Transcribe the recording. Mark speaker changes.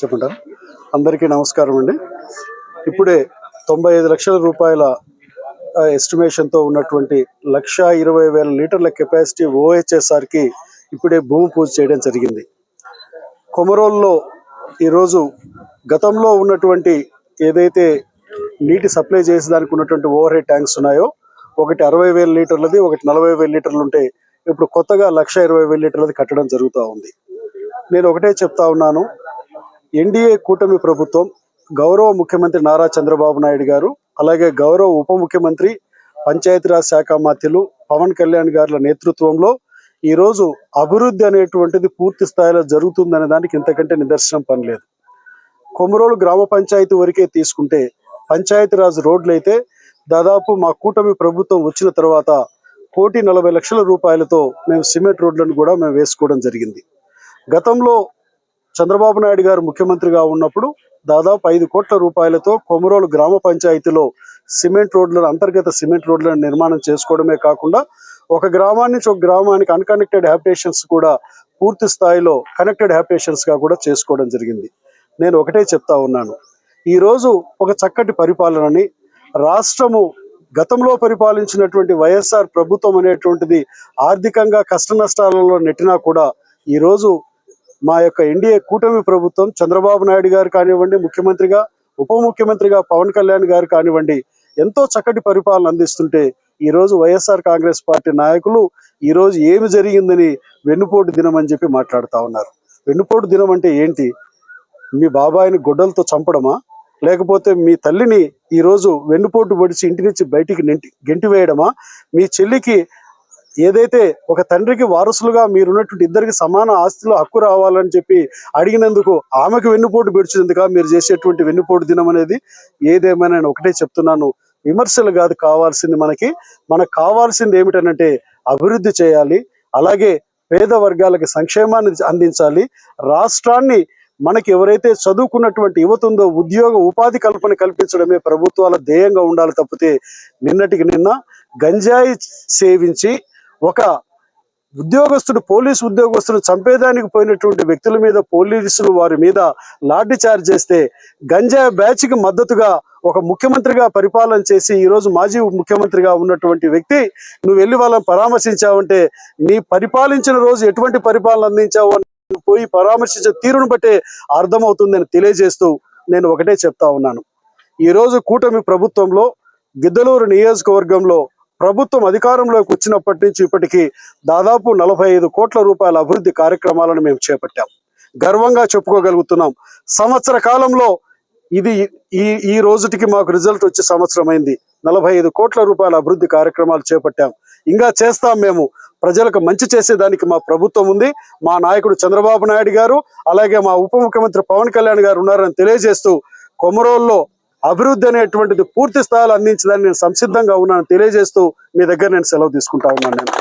Speaker 1: చెప్పంటారా అందరికీ నమస్కారం అండి. ఇప్పుడే తొంభై ఐదు లక్షల రూపాయల ఎస్టిమేషన్తో ఉన్నటువంటి లక్ష ఇరవై వేల లీటర్ల కెపాసిటీ ఓహెచ్ఎస్ఆర్కి ఇప్పుడే భూమి పూజ చేయడం జరిగింది. కొమరోల్లో ఈరోజు గతంలో ఉన్నటువంటి ఏదైతే నీటి సప్లై చేసేదానికి ఉన్నటువంటి ఓవర్ హెడ్ ట్యాంక్స్ ఉన్నాయో ఒకటి అరవై వేల లీటర్లది ఒకటి నలభై వేల లీటర్లు ఉంటే ఇప్పుడు కొత్తగా లక్ష ఇరవై వేల లీటర్లది కట్టడం జరుగుతూ ఉంది. నేను ఒకటే చెప్తా ఉన్నాను. ఎన్డీఏ కూటమి ప్రభుత్వం గౌరవ ముఖ్యమంత్రి నారా చంద్రబాబు నాయుడు గారు అలాగే గౌరవ ఉప ముఖ్యమంత్రి పంచాయతీరాజ్ శాఖ మంత్రులు పవన్ కళ్యాణ్ గారుల నేతృత్వంలో ఈరోజు అభివృద్ధి అనేటువంటిది పూర్తి స్థాయిలో జరుగుతుందనే దానికి ఇంతకంటే నిదర్శనం పనిలేదు కొమరోలు గ్రామ పంచాయతీ వరకే తీసుకుంటే పంచాయతీరాజ్ రోడ్లు అయితే దాదాపు మా కూటమి ప్రభుత్వం వచ్చిన తర్వాత కోటి నలభై లక్షల రూపాయలతో మేము సిమెంట్ రోడ్లను కూడా మేము వేసుకోవడం జరిగింది. గతంలో చంద్రబాబు నాయుడు గారు ముఖ్యమంత్రిగా ఉన్నప్పుడు దాదాపు ఐదు కోట్ల రూపాయలతో కొమరోలు గ్రామ పంచాయతీలో సిమెంట్ రోడ్ల అంతర్గత సిమెంట్ రోడ్లను నిర్మాణం చేసుకోవడమే కాకుండా ఒక గ్రామాన్ని నుంచి ఒక గ్రామానికి అన్కనెక్టెడ్ హ్యాబిటేషన్స్ కూడా పూర్తి స్థాయిలో కనెక్టెడ్ హ్యాబిటేషన్స్గా కూడా చేసుకోవడం జరిగింది. నేను ఒకటే చెప్తా ఉన్నాను. ఈరోజు ఒక చక్కటి పరిపాలనని రాష్ట్రము గతంలో పరిపాలించినటువంటి వైఎస్ఆర్ ప్రభుత్వం అనేటువంటిది ఆర్థికంగా కష్ట నష్టాలలో నెట్టినా కూడా ఈరోజు మా యొక్క ఎన్డీఏ కూటమి ప్రభుత్వం చంద్రబాబు నాయుడు గారు కానివ్వండి ముఖ్యమంత్రిగా ఉప ముఖ్యమంత్రిగా పవన్ కళ్యాణ్ గారు కానివ్వండి ఎంతో చక్కటి పరిపాలన అందిస్తుంటే ఈరోజు వైఎస్ఆర్ కాంగ్రెస్ పార్టీ నాయకులు ఈరోజు ఏమి జరిగిందని వెన్నుపోటు దినం అని చెప్పి మాట్లాడుతూ ఉన్నారు. వెన్నుపోటు దినం అంటే ఏంటి? మీ బాబాయిని గొడ్డలతో చంపడమా? లేకపోతే మీ తల్లిని ఈరోజు వెన్నుపోటు పొడిచి ఇంటి నుంచి బయటికి నెంటి గెంటి వేయడమా? మీ చెల్లికి ఏదైతే ఒక తండ్రికి వారసులుగా మీరున్నటువంటి ఇద్దరికి సమాన ఆస్తిలో హక్కు రావాలని చెప్పి అడిగినందుకు ఆమెకు వెన్నుపోటు పెడిచినందుక మీరు చేసేటువంటి వెన్నుపోటు దినం అనేది? ఏదేమైనా నేను ఒకటే చెప్తున్నాను. విమర్శలు కాదు కావాల్సింది మనకి. మనకు కావాల్సింది ఏమిటనంటే అభివృద్ధి చేయాలి. అలాగే పేద వర్గాలకు సంక్షేమాన్ని అందించాలి. రాష్ట్రాన్ని మనకి ఎవరైతే చదువుకున్నటువంటి యువత ఉందో ఉద్యోగ ఉపాధి కల్పన కల్పించడమే ప్రభుత్వాల ధ్యేయంగా ఉండాలి తప్పితే నిన్నటికి నిన్న గంజాయి సేవించి ఒక ఉద్యోగస్తుడు పోలీసు ఉద్యోగస్తుడు చంపేదానికి పోయినటువంటి వ్యక్తుల మీద పోలీసులు వారి మీద లాఠీ చార్జ్ చేస్తే గంజా బ్యాచ్కి మద్దతుగా ఒక ముఖ్యమంత్రిగా పరిపాలన చేసి ఈరోజు మాజీ ముఖ్యమంత్రిగా ఉన్నటువంటి వ్యక్తి నువ్వు వెళ్ళి వాళ్ళని పరామర్శించావంటే నీ పరిపాలించిన రోజు ఎటువంటి పరిపాలన అందించావు అని నువ్వు పోయి పరామర్శించే తీరును బట్టే అర్థమవుతుందని తెలియజేస్తూ నేను ఒకటే చెప్తా ఉన్నాను. ఈరోజు కూటమి ప్రభుత్వంలో గిద్దలూరు నియోజకవర్గంలో ప్రభుత్వం అధికారంలోకి వచ్చినప్పటి నుంచి ఇప్పటికీ దాదాపు నలభై ఐదు కోట్ల రూపాయల అభివృద్ధి కార్యక్రమాలను మేము చేపట్టాం. గర్వంగా చెప్పుకోగలుగుతున్నాం. సంవత్సర కాలంలో ఇది ఈ ఈ రోజుటికి మాకు రిజల్ట్ వచ్చే సంవత్సరం అయింది. నలభై ఐదు కోట్ల రూపాయల అభివృద్ధి కార్యక్రమాలు చేపట్టాం. ఇంకా చేస్తాం మేము. ప్రజలకు మంచి చేసేదానికి మా ప్రభుత్వం ఉంది. మా నాయకుడు చంద్రబాబు నాయుడు గారు అలాగే మా ఉప ముఖ్యమంత్రి పవన్ కళ్యాణ్ గారు ఉన్నారని తెలియజేస్తూ కొమరోల్లో అభివృద్ధి అనేటువంటిది పూర్తి స్థాయిలో అందించడానికి నేను సంసిద్ధంగా ఉన్నాను తెలియజేస్తూ మీ దగ్గర నేను సెలవు తీసుకుంటా ఉన్నాను. నేను